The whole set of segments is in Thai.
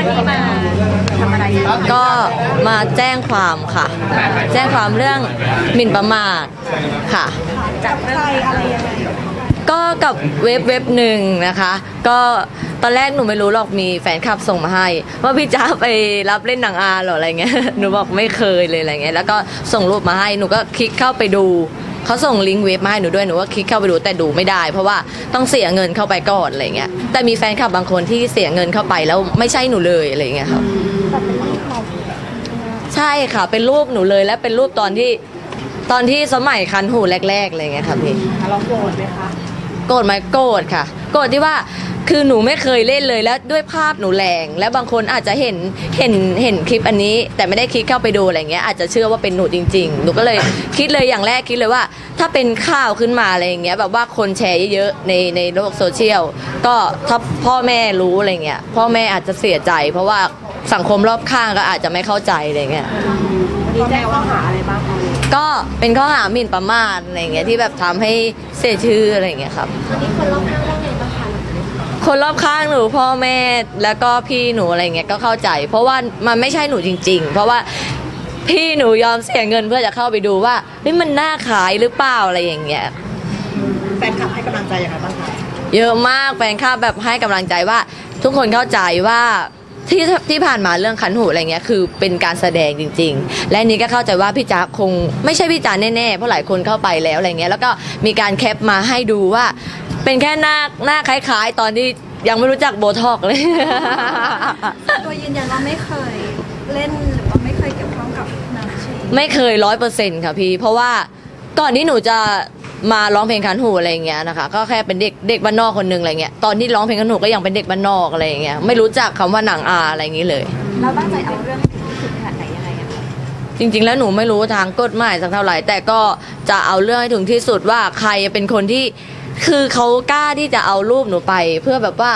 วันนี้มาทำอะไรก็มาแจ้งความค่ะ แจ้งความเรื่องหมิ่นประมาทค่ะจากใครอะไรยังไงก็กับเว็บเว็บหนึ่งนะคะ ก็ตอนแรกหนูไม่รู้หรอกมีแฟนคลับส่งมาให้ ว่าพี่จ้าไปรับเล่นหนังอาเหรออะไรเงี้ยหนูบอกไม่เคยเลยอะไรเงี้ยแล้วก็ส่งรูปมาให้หนูก็คลิกเข้าไปดู เขาส่งลิงก์เว็บมาให้หนูด้วยหนูก็คลิกเข้าไปดูแต่ดูไม่ได้ เพราะว่าต้องเสียเงินเข้าไปก่อนอะไรเงี้ยแต่มีแฟนคลับบางคนที่เสียเงินเข้าไปแล้วไม่ใช่หนูเลยอะไรเงี้ยครับใช่ค่ะเป็นรูปหนูเลยและเป็นรูปตอนที่ตอนที่สมัยคันหูแรกๆอะไรเงี้ยค่ะพี่เราโกรธไหมคะโกรธไหมโกรธค่ะ โกรธที่ว่า คือหนูไม่เคยเล่นเลยแล้วด้วยภาพหนูแรง และบางคนอาจจะเห็นเห็นเห็นคลิปอันนี้ แต่ไม่ได้คลิกเข้าไปดูอะไรเงี้ยอาจจะเชื่อว่าเป็นหนูจริง ๆ หนูก็เลย คิดเลยอย่างแรกคิดเลยว่า ถ้าเป็นข่าวขึ้นมาอะไรอย่างเงี้ยแบบว่าคนแชร์เยอะๆในในโลกโซเชียลก็ถ้าพ่อแม่รู้อะไรเงี้ยพ่อแม่อาจจะเสียใจ เพราะว่าสังคมรอบข้างก็อาจจะไม่เข้าใจอะไรเงี้ยวันนี้แจ้งข้อหาอะไรบ้างคะก็เป็นข้อหาหมิ่นประมาทอะไรอย่างเงี้ยที่แบบทำให้เสียชื่ออะไรอย่างเงี้ยครับวันนี้คนรอบข้างว่าไงบ้าง คะคนรอบข้างหนูพ่อแม่แล้วก็พี่หนูอะไรเงี้ยก็เข้าใจ เพราะว่ามันไม่ใช่หนูจริง ๆ เพราะว่าพี่หนูยอมเสียเงินเพื่อจะเข้าไปดูว่าเฮ้ยมันน่าขายหรือเปล่าอะไรอย่างเงี้ยแฟนคลับให้กำลังใจยังไงบ้างคะเยอะมากแฟนคลับแบบให้กำลังใจว่า ทุกคนเข้าใจว่าที่ที่ผ่านมาเรื่องขันหูอะไรเงี้ยคือเป็นการแสดงจริง ๆ และนี้ก็เข้าใจว่าพี่จ๋าคงไม่ใช่พี่จ๋าแน่ๆเพราะหลายคนเข้าไปแล้วอะไรเงี้ยแล้วก็มีการแคปมาให้ดูว่า เป็นแค่หน้าหน้าคล้ายๆ ตอนที่ยังไม่รู้จักโบท็อกเลย ตัวยืนยันว่าไม่เคยเล่นหรือว่าไม่เคยเกี่ยวข้องกับนางชีไม่เคยร้อยเปอร์เซ็นต์ค่ะพี่ เพราะว่าก่อนที่หนูจะมาร้องเพลงคันหูอะไรอย่างเงี้ยนะคะ ก็แค่เป็นเด็กเด็กบ้านนอกคนหนึ่งอะไรเงี้ยตอนที่ร้องเพลงคันหูก็ยังเป็นเด็กบ้านนอกอะไรอย่างเงี้ยไม่รู้จักคำว่าหนังอาอะไรอย่างงี้เลยเราตั้งใจเอาเรื่องให้ถึงที่สุดขนาดไหนยังไงอะคะจริงๆ แล้วหนูไม่รู้ทางกฎหมายสักเท่าไหร่ แต่ก็จะเอาเรื่องให้ถึงที่สุดว่าใครเป็นคนที่ คือเขากล้าที่จะเอารูปหนูไป เพื่อแบบว่า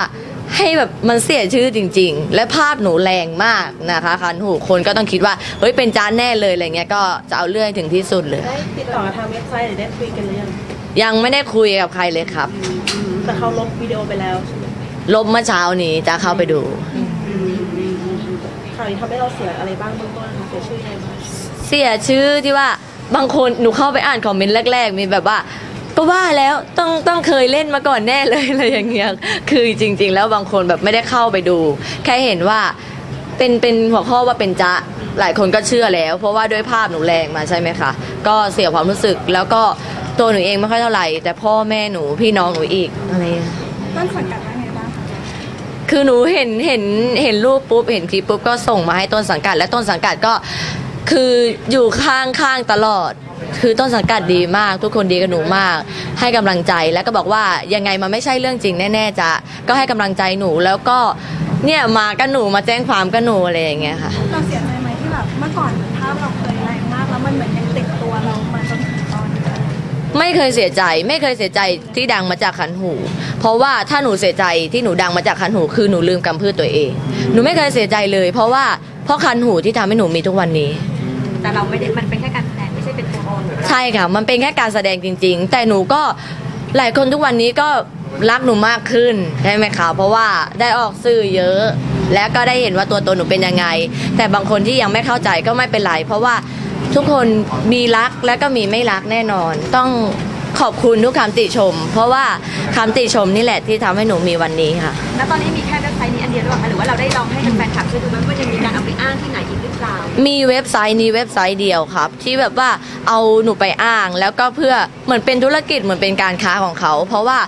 ให้แบบมันเสียชื่อจริง ๆ และภาพหนูแรงมากนะคะคันหูคนก็ต้องคิดว่าเฮ้ยเป็นจานแน่เลยอะไรเงี้ยก็จะเอาเรื่องให้ถึงที่สุดเลย ได้ติดต่อทางเว็บไซต์หรือได้คุยกันหรือยังยังไม่ได้คุยกับใครเลยครับแต่เขาลบวิดีโอไปแล้วใช่ไหมลบเมื่อเช้านี้จะเข้าไปดู ข่าวนี้ทำให้เราเสียอะไรบ้างเบื้องต้นคะเสียชื่อยังไงบ้างเสียชื่อที่ว่าบางคนหนูเข้าไปอ่านคอมเมนต์แรก ๆ มีแบบว่า ก็ว่าแล้วต้องต้องเคยเล่นมาก่อนแน่เลยอะไรอย่างเงี้ยคือจริง ๆ แล้วบางคนแบบไม่ได้เข้าไปดู แค่เห็นว่าเป็นเป็นหัวข้อว่าเป็นจ๊ะหลายคนก็เชื่อแล้ว เพราะว่าด้วยภาพหนูแรงมาใช่ไหมคะก็เสียความรู้สึกแล้วก็ตัวหนูเองไม่ค่อยเท่าไหร่ แต่พ่อแม่หนูพี่น้องหนูอีกอะไรอย่างเงี้ยต้นสังกัดว่าไงบ้างคะคือหนูเห็นเห็นเห็นรูปปุ๊บเห็นคลิปปุ๊บก็ส่งมาให้ต้นสังกัด และต้นสังกัดก็คืออยู่ข้างข้างตลอด คือต้นสังกัดดีมาก ทุกคนดีกับหนูมาก ให้กำลังใจแล้วก็บอกว่ายังไงมันไม่ใช่เรื่องจริงแน่ๆจ้ะก็ให้กำลังใจหนูแล้วก็เนี่ยมากับหนูมาแจ้งความกับหนูอะไรอย่างเงี้ยค่ะ เราเสียใจไหมที่แบบเมื่อก่อนภาพเราเคยแรงมากแล้วมันเหมือนยังติดตัวเรามาจนถึงตอนนี้ไม่เคยเสียใจไม่เคยเสียใจที่ดังมาจากขันหู เพราะว่าถ้าหนูเสียใจที่หนูดังมาจากขันหู คือหนูลืมกำพืชตัวเอง หนูไม่เคยเสียใจเลย เพราะว่าเพราะขันหูที่ทำให้หนูมีทุกวันนี้ แต่เราไม่ได้มันเป็นแค่การ แสดงไม่ใช่เป็นตัวตนใช่ค่ะ มันเป็นแค่การแสดงจริง ๆ แต่หนูก็หลายคนทุกวันนี้ก็รักหนูมากขึ้นใช่ไหมคะ เพราะว่าได้ออกสื่อเยอะ และก็ได้เห็นว่าตัวตนหนูเป็นยังไง แต่บางคนที่ยังไม่เข้าใจก็ไม่เป็นไร เพราะว่าทุกคนมีรักและก็มีไม่รักแน่นอน ต้องขอบคุณทุกคำติชม เพราะว่าคำติชมนี่แหละที่ทำให้หนูมีวันนี้ค่ะ แล้วตอนนี้มีแค่เว็บไซต์นี้อันเดียวหรือเปล่าคะหรือว่าเราได้ลองให้แฟนคลับช่วยดูไหมว่า มีเว็บไซต์นี้เว็บไซต์เดียวครับ ที่แบบว่าเอาหนูไปอ้าง แล้วก็เพื่อเหมือนเป็นธุรกิจเหมือนเป็นการค้าของเขา เพราะว่า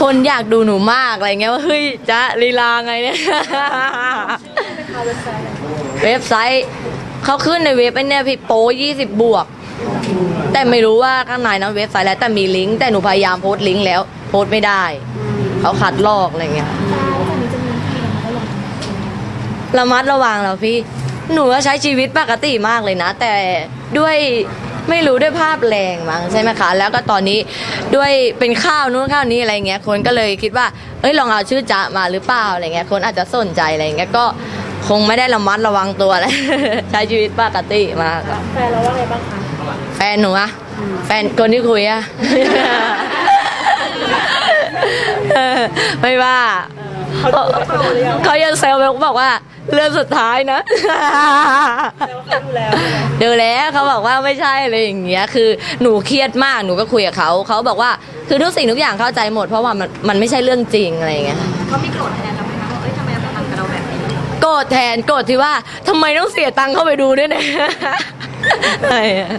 คนอยากดูหนูมากอะไรเงี้ยว่าเฮ้ยจะลีลาไงเนี่ยเว็บไซต์เขาขึ้นในเว็บไอ้เนี่ยพี่โป้ยี่สิบบวก แต่ไม่รู้ว่าข้างในนั้นเว็บไซต์แล้วแต่มีลิงก์แต่หนูพยายามโพสต์ลิงก์แล้วโพสต์ไม่ได้เขาขัดลอกอะไรเงี้ยระมัดระวังแล้วพี่ หนูว่าใช้ชีวิตปกติมากเลยนะ แต่ด้วยไม่รู้ด้วยภาพแรงมั้งใช่ไหมคะ แล้วก็ตอนนี้ด้วยเป็นข้าวนู้นข้าวนี้อะไรเงี้ยคนก็เลยคิดว่าเอ้ยลองเอาชื่อจ๊ะมาหรือเปล่าอะไรเงี้ยคนอาจจะสนใจอะไรเงี้ยก็คงไม่ได้ระมัดระวังตัวเลยใช้ชีวิตปกติมากอะแฟนเราว่าไงบ้างคะแฟนหนูอะแฟนคนที่คุยอะเออไม่ว่าเขาดูเขาดูหรือยังเขายังเซลล์บอกว่า เรื่องสุดท้ายนะแต่ว่าเขาดูแล้วใช่ไหมดูแล้วเขาบอกว่าไม่ใช่อะไรอย่างเงี้ย คือหนูเครียดมากหนูก็คุยกับเขาเขาบอกว่าคือทุกสิ่งทุกอย่างเข้าใจหมดเพราะว่ามันมันไม่ใช่เรื่องจริงอะไรอย่างเงี้ยเขามีโกรธแทนเราไหมคะว่าเอ้ยทำไมมาทำกับเราแบบนี้โกรธแทนโกรธที่ว่าทำไมต้องเสียตังค์เข้าไปดูด้วยเนี่ยอะไรอะ